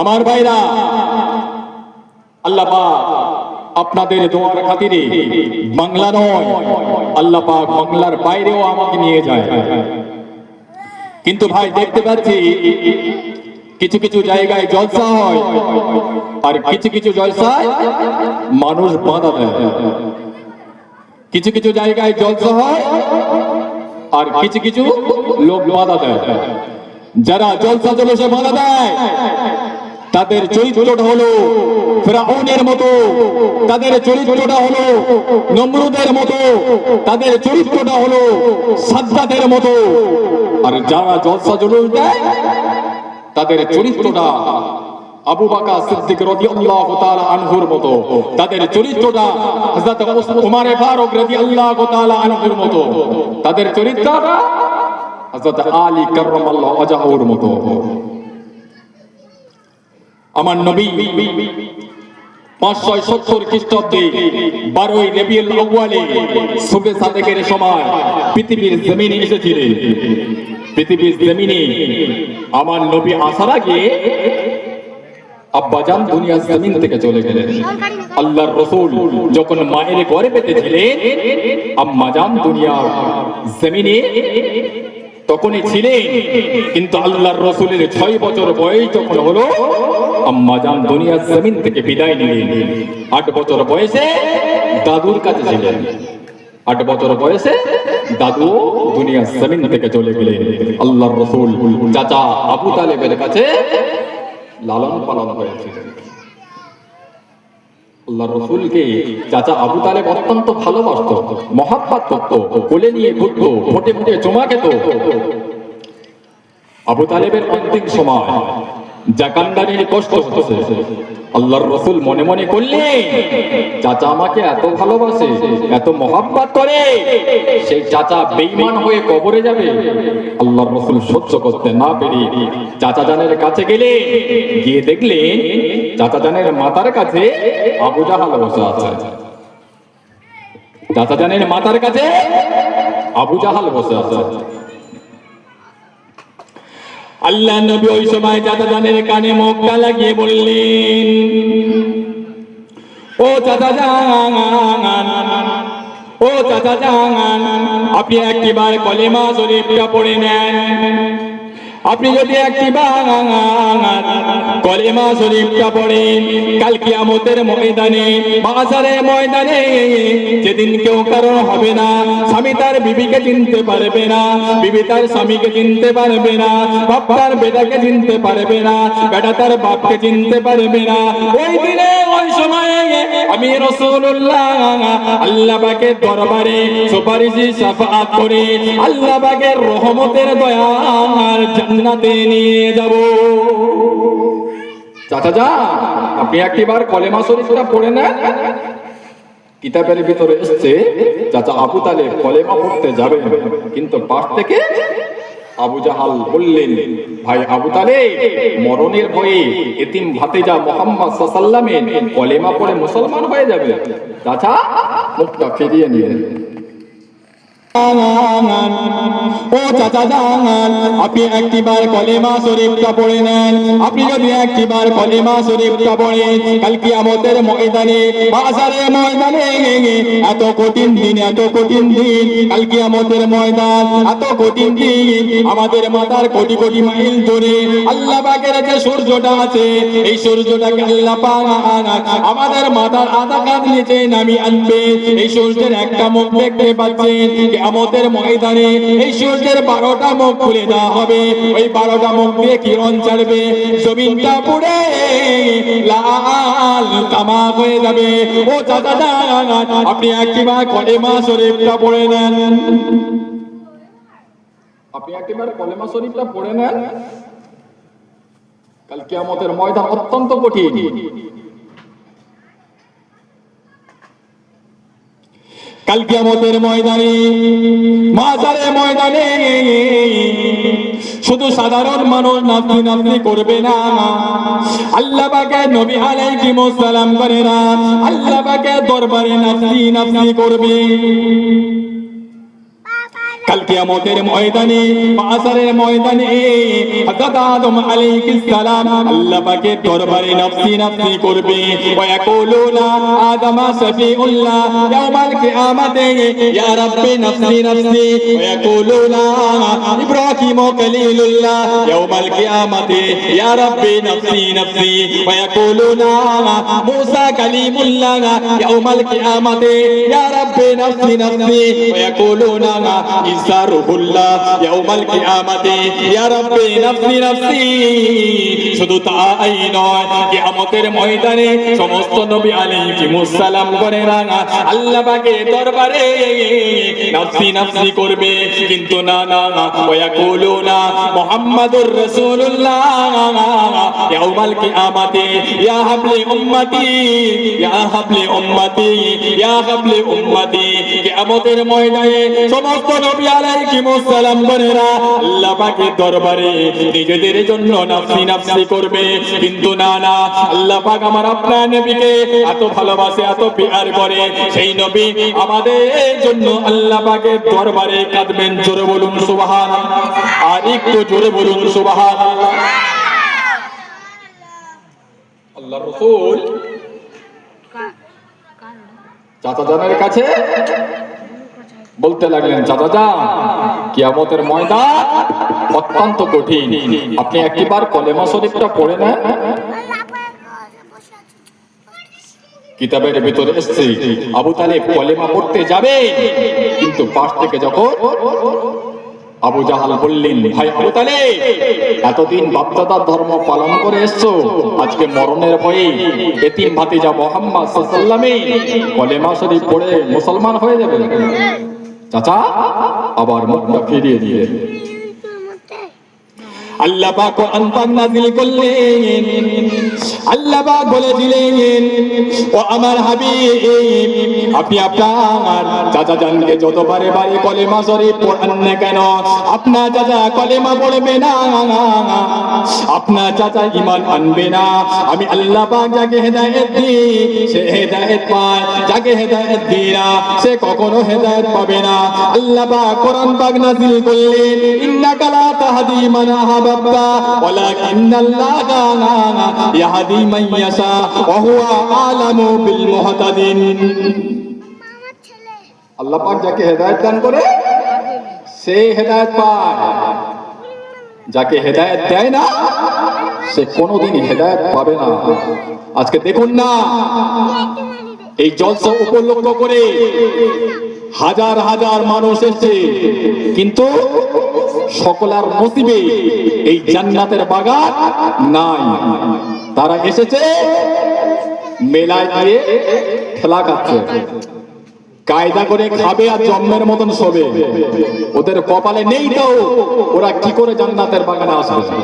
আমার ভাইরা, আল্লাহ আপনাদের দোয়ার খাতিরে বাংলা নয়, আল্লাহ বাংলার বাইরেও আমাকে নিয়ে যায়। কিন্তু ভাই, দেখতে পাচ্ছি কিছু কিছু জায়গায় জলসা হয় আর কিছু কিছু জলসায় মানুষ বাধা দেয়। কিছু কিছু জায়গায় জলসা হয় আর কিছু কিছু লোক বাধা দেয়। যারা জলসা জলসে বাধা দেয় তাদের চরিত্রটা হলো ফেরাউনের মতো, তাদের চরিত্রটা হলো নমরুদের মতো, তাদের চরিত্রটা হলো সাজ্জাদের মতো। আর যারা জলসা জলুস দেয়, তাদের চরিত্রটা আবু বাকা সিদ্দিক রাদিয়াল্লাহু তাআলা আনহুর মতো, তাদের চরিত্রটা হযরত উমর ফারুক রাদিয়াল্লাহু তাআলা আনহুর মতো, তাদের চরিত্রটা হযরত আলী কাররামাল্লাহু ওয়াজহুর মতো। আমার নবী পাঁচশো সত্তর খ্রিস্টাব্দে বারোই রবিউল আউয়ালে সুবে সাদেকের সময় পৃথিবীর জমিনে এসেছিলেন। পৃথিবীর জমিনে আমার নবী আসার আগে আব্বাজান দুনিয়া জমিন থেকে চলে গেলেন। আল্লাহর রসুল যখন মায়ের ঘরে পেতেছিলেন আম্মাজান দুনিয়া জমিনে তখনই ছিলেন কিন্তু আল্লাহর রসুলের ছয় বছর বয়স যখন হলো আম্মাজান দুনিয়ার জমিন থেকে বিদায় নিলেন। আট বছর বয়সে দাদুর কাছে ছিলেন। আট বছর বয়সে দাদু দুনিয়া জমিন থেকে চলে গেলেন। আল্লাহর রসুল চাচা আবু তালেবের কাছে লালন পালন হয়েছিলেন আল্লাহ রসুলকে চাচা আবু তালেব অত্যন্ত ভালোবাসত, মহাব্বাত করত, কোলে নিয়ে ঘুরত ফোটে ফুটে চমা খেত। আবু তালেবের অন্তিম সময় জাকান্দারির কষ্ট হচ্ছে। আল্লাহর রসুল মনে মনে করলে চাচা আমাকে এত ভালোবাসে, এত মহাব্বাত করে, সেই চাচা বেইমান হয়ে কবরে যাবে। আল্লাহর রসুল সহ্য করতে না পেরে চাচা জানের কাছে গেলে গিয়ে দেখলেন চাচা জানের মাতার কাছে আবু জাহাল বসে আছে। চাচা জানের মাতার কাছে আবু জাহাল বসে আছে। আল্লাহ নবী ওই সময় চাচা জানের কানে মুখটা লাগিয়ে বললেন, ও চাচা জান ও চাচা জান আপনি একটিবার কলেমা শরীফটা পড়ে নেন। আপনি যদি একটিবার কলেমা শরীফটা পড়েন, কাল ময়দানে, বাজারে ময়দানে, যেদিন কেউ কারণ হবে না, স্বামী তার বিবিকে চিনতে পারবে না, বিবি তার স্বামীকে চিনতে পারবে না, বাপ তার বেটাকে চিনতে পারবে না, বেটা তার বাপকে চিনতে পারবে না। ওই দিনে, ওই সময়ে আমি রসুল্লাহ আল্লাহ পাকের দরবারে সুপারিশি সাফাত করে আল্লাহ পাকের রহমতের দয়ার জান্নাতে নিয়ে যাব। চাচা যা, আপনি একটিবার কলেমা শরীফটা পড়ে নেন। কিতাবের ভিতরে এসছে, চাচা আবু তালেব কলেমা পড়তে যাবে। কিন্তু পাশ থেকে আবু জাহাল বললেন, ভাই আবু তালে মরণের ভয়ে এতিম ভাতিজা মোহাম্মদ সাল্লামের কলেমা পড়ে মুসলমান হয়ে যাবে। চাচা, মুখটা ফিরিয়ে নিলেন। ও চাচা জান, আপনি একটিবার কলেমা শরীফটা পড়ে নেন। আপনি যদি একটিবার কলেমা শরীফটা পড়েন, কাল কিয়ামতের ময়দানে বাজারে ময়দানে, এত কঠিন দিন, এত কঠিন দিন, কাল কিয়ামতের ময়দান, এত কঠিন দিন, আমাদের মাথার কোটি কোটি মাইল ধরে আল্লাহ পাকের যে সূর্যটা আছে, এই সূর্যটাকে আল্লাহ আমাদের মাথার আধা কাঁধ নিচে নামি আনবে। এই সূর্যের একটা মুখ দেখতে পাচ্ছেন আমাদের ময়দানে এই সূর্যের বারোটা মুখ খুলে দেওয়া হবে। ওই বারোটা মুখ দিয়ে কিরণ ছাড়বে। জমিনটা পুড়ে লাল তামা হয়ে যাবে। ও যান আপনি একটিবার কলেমা শরীফটা পড়ে নেন। আপনি একটিবার কলেমা শরীফটা পড়ে নেন। কাল কিয়ামতের ময়দান অত্যন্ত কঠিন। কাল কিয়ামতের ময়দানে, মাজারে ময়দানে শুধু সাধারণ মানুষ নাফি নাফি করবে না। আল্লাহ পাকে নবী আলাইহিস সালাম করে না আল্লাহ পাকে দরবারে নাফি নাফি করবে। কালকে আমাদের ময়দানে বাজারের ময়দানে হযরত আদম আলাইহিস সালাম, আল্লাহ পাকের দরবারে নফসি নফসি করবে। ওয়া ইয়াকুলুনা, আদম শাফিউল্লাহ ইয়াউমাল কিয়ামাতে, ইয়া রাব্বি নফসি নফসি। ওয়া ইয়াকুলুনা, ইব্রাহিম খলিলুল্লাহ, ইয়াউমাল কিয়ামাতে, ইয়া রাব্বি নফসি নফসি। ওয়া ইয়াকুলুনা, মুসা কালিমুল্লাহ, ইয়াউমাল কিয়ামাতে, ইয়া রাব্বি নফসি নফসি। ওয়া ইয়াকুলুনা ঈসা রুহুল্লাহ ইয়াউমাল কিয়ামাতে ইয়া রাব্বি নাফসি নফসি শুধু তাই নয়, কিয়ামতের ময়দানে সমস্ত নবী আলাইহিমুস সালাম করে রাঙা আল্লাহ পাকের দরবারে নফসি নফসি করবে। কিন্তু না না না ওয়া ইয়াকুলুনা মুহাম্মাদুর রাসূলুল্লাহ। ইয়াউমাল কিয়ামাতে, ইয়া হাবলি উম্মতি, ইয়া হাবলি উম্মতি, ইয়া হাবলি উম্মতি। কিয়ামতের ময়দানে সমস্ত নবী আলাইহিমুস সালাম বলেরা আল্লাহ পাকের দরবারে নিজেদের জন্য নফসি নফসি করবে। কিন্তু না না, আল্লাহ পাক আমার আপনার নবীকে এত ভালোবাসে, এত পিয়ার করে। সেই নবী আমাদের জন্য আল্লাহ পাকের দরবারে কাঁদবেন, জোরে বলুন সুবহান আর একটু জোরে বলুন সুবহান চাচা জানের কাছে বলতে লাগলেন, চাচা যান কিয়ামতের ময়দান অত্যন্ত কঠিন। আপনি একটিবার কলেমা শরীফটা পড়ে নেন। কিতাবের ভিতরে এসছে আবু তালেব কলেমা পড়তে যাবে। কিন্তু পাশ থেকে যখন আবু জাহাল বললেন, ভাই আবু তালে এতদিন বাপদাদার ধর্ম পালন করে এসছো। আজকে মরণের ভয়ে এতিম ভাতিজা মোহাম্মদ সাল্লামে কলেমা শরীফ পড়ে মুসলমান হয়ে যাবে চাচা আবার মুখটা ফিরিয়ে দিয়ে আল্লাহ আমি আল্লাহ যাকে হেদায়েত দিই, সে হেদায়েত পায়। যাকে হেদায়েত দিই না, সে কখনো হেদায়েত পাবে না। আল্লাহ কোরআন পাক করলেন, ইন্নাকা লা তাহদি মান পাক যাকে হেদায়েত দান করে, সে হেদায়েত পায়। যাকে হেদায়েত দেয় না, সে কোনোদিন হেদায়ত পাবে না। আজকে দেখুন না, এই জলসা উপলক্ষ করে হাজার হাজার মানুষ এসছে। কিন্তু সকলার নসিবে এই জান্নাতের বাগান নাই। তারা এসেছে মেলায় গিয়ে খেলা খাচ্ছে কায়দা করে খাবে আর জন্মের মতন শোবে। ওদের কপালে নেই তো, ওরা কি করে জান্নাতের বাগানে আসবে?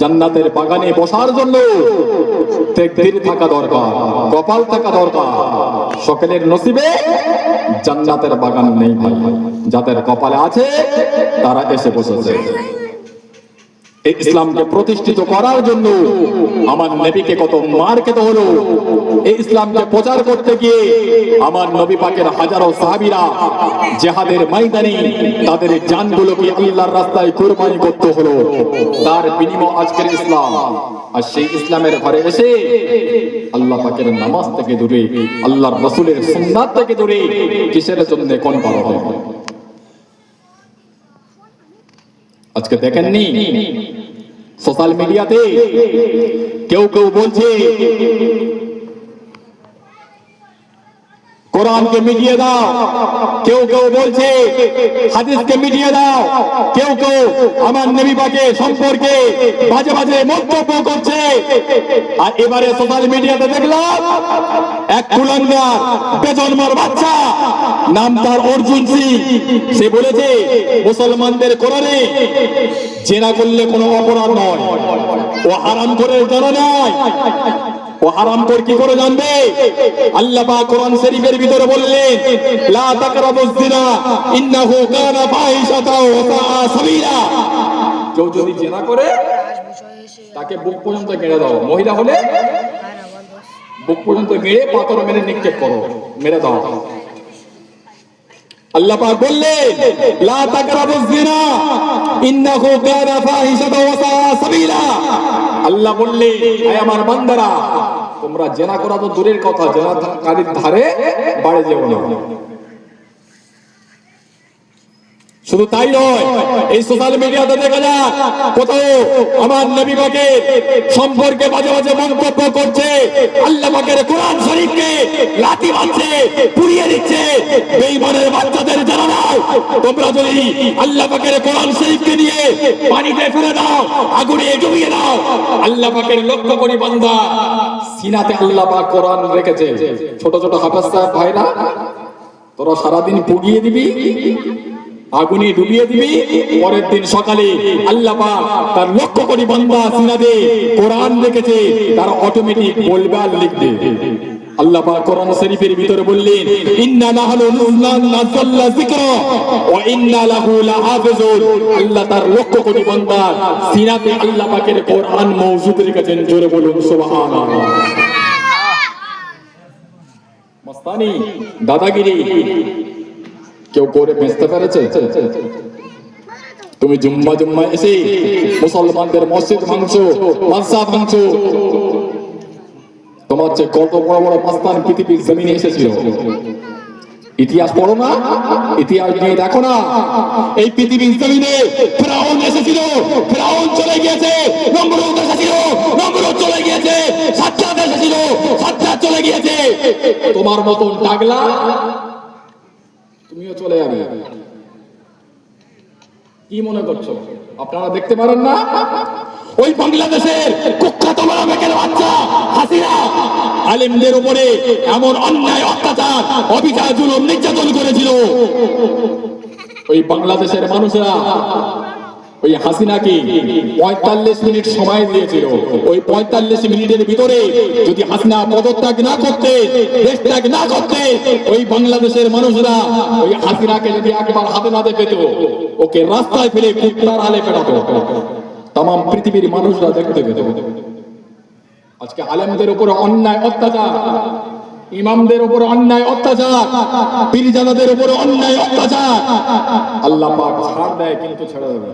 জান্নাতের বাগানে বসার জন্য থাকা দরকার, কপাল থাকা দরকার। সকলের নসিবে জান্নাতের বাগান নেই ভাই। যাদের কপালে আছে, তারা এসে বসেছে। ইসলামকে প্রতিষ্ঠিত করার জন্য আমার নবীকে কত মার খেতে হলো। এই ইসলামকে প্রচার করতে গিয়ে আমার নবী পাকের হাজারো সাহাবীরা জেহাদের ময়দানে তাদের জানগুলোকে আল্লাহর রাস্তায় কুরবানি করতে হলো। তার বিনিময় আজকের ইসলাম। আর সেই ইসলামের ঘরে এসে আল্লাহ পাকের নামাজ থেকে দূরে, আল্লাহর রসুলের সুন্নাত থেকে দূরে কিসের জন্য কোন পাওয়া হয়? আজকে দেখেননি? সোশ্যাল মিডিয়াতে কেউ কেউ বলছে কোরআনকে মিটিয়ে দাও। কেউ কেউ বলছে, হাদিসকে মিটিয়ে দাও। কেউ কেউ আমার নবী পাকে সম্পর্কে বাজে বাজে মন্তব্য করছে। আর এবারে সোশ্যাল মিডিয়াতে দেখলাম, এক কুলাঙ্গার বেজন্মার বাচ্চা, নাম তার অর্জুন সিং। সে বলেছে, মুসলমানদের কোরআনে জেনা করলে কোনো অপরাধ নয়, ও হারাম করে জানা নয়। ও হারাম কর কি করে জানবে? আল্লাহ পাক কোরআন শরীফের ভিতরে বললেন, লা তাকরাবুজ জিনা ইন্নাহু কানা ফাহিশাতা ওয়া সাআ কেউ যদি জেনা করে, তাকে বুক পর্যন্ত কেড়ে দাও। মহিলা হলে বুক পর্যন্ত গেড়ে পাথর মেরে নিক্ষেপ করো, মেরে দাও। আল্লাহ পাক বললেন আল্লাহ বললেন আমার বান্দারা, তোমরা জেনা করা তো দূরের কথা জেনা কারীর ধারে বাড়ে যেও শুধু তাই নয়, এই সোশ্যাল মিডিয়াতে দেখা যায়, কোথাও আমার নবী সম্পর্কে মাঝে মাঝে মন্তব্য করছে, আল্লাহ পাকের কোরআন শরীফকে লাঠি মারছে, পুড়িয়ে দিচ্ছে। বেঈমানের বাচ্চাদের জানা নাই। তোমরা যদি আল্লাহ পাকের কোরআন শরীফকে নিয়ে পানিতে ফেলে দাও, আগুনে ডুবিয়ে দাও, আল্লাহ পাকের লক্ষ্য করি বান্দা, সিনাতে আল্লাহ পাক কোরআন রেখেছে। ছোট ছোট হাফেজ সাহেব, ভাইরা, তোরা সারাদিন পুড়িয়ে দিবি? আগুনে ডুবিয়ে দিবি। পরের দিন সকালে আল্লাহ পাক তার লক্ষ্য করি বান্দা সিনাদে কোরআন রেখেছে তার অটোমেটিক বলবে আর লিখবে। আল্লাহ পাক কোরআন শরীফের ভিতরে বললেন ইন্না নাহনু নাযালনা যিকরা ওয়া ইন্না লাহু লাহাফিজুন। আল্লাহ তার লক্ষ্য কোটি বান্দা সিনাতে আল্লাহ পাকের কোরআন মওজুদ রেখেছেন জোরে বলুন সুবহানাল্লাহ। মস্তানি দাদাগিরি কেউ করে বেঁচতে পেরেছে? তুমি জুম্মা জুম্মা এসে মুসলমানদের মসজিদ ভাঙছো মানসা ভাঙছো। তোমার যে কত বড় বড় মাস্তান পৃথিবীর জমিনে এসেছিল? ইতিহাস পড়ো না, ইতিহাস নিয়ে দেখো না। এই পৃথিবীর জমিনে ফেরাউন এসেছিল, ফেরাউন চলে গিয়েছে নমরুদ এসেছিল নমরুদ চলে গিয়েছে, সাজ্জাদ এসেছিল, সাজ্জাদ চলে গিয়েছে। তোমার মতন টাগলা তুমিও চলে যাবে। কি মনে করছ? আপনারা দেখতে পারেন না? ওই বাংলাদেশের কুখ্যাত মারামেকের বাচ্চা হাসিনা আলিমদের উপরে এমন অন্যায়, অত্যাচার, অবিচার, জুলুম, নির্যাতন করেছিল। ওই বাংলাদেশের মানুষেরা ওই হাসিনাকে পঁয়তাল্লিশ মিনিট সময় দিয়েছিল। ওই পঁয়তাল্লিশ মিনিটের ভিতরে যদি হাসিনা পদত্যাগ না করতে দেশ ত্যাগ না করতে, ওই বাংলাদেশের মানুষরা ওই হাসিনাকে যদি একবার হাতে নাতে পেত ওকে রাস্তায় ফেলে কুত্তার হালে পেটাতো। তাম পৃথিবীর মানুষরা দেখতে পেত। আজকে আলেমদের উপরে অন্যায় অত্যাচার, ইমামদের উপরে অন্যায় অত্যাচার, পীরজাদাদের উপরে অন্যায় অত্যাচার, আল্লাহ পাক ছাড় দেয় কিন্তু ছেড়ে দেবে।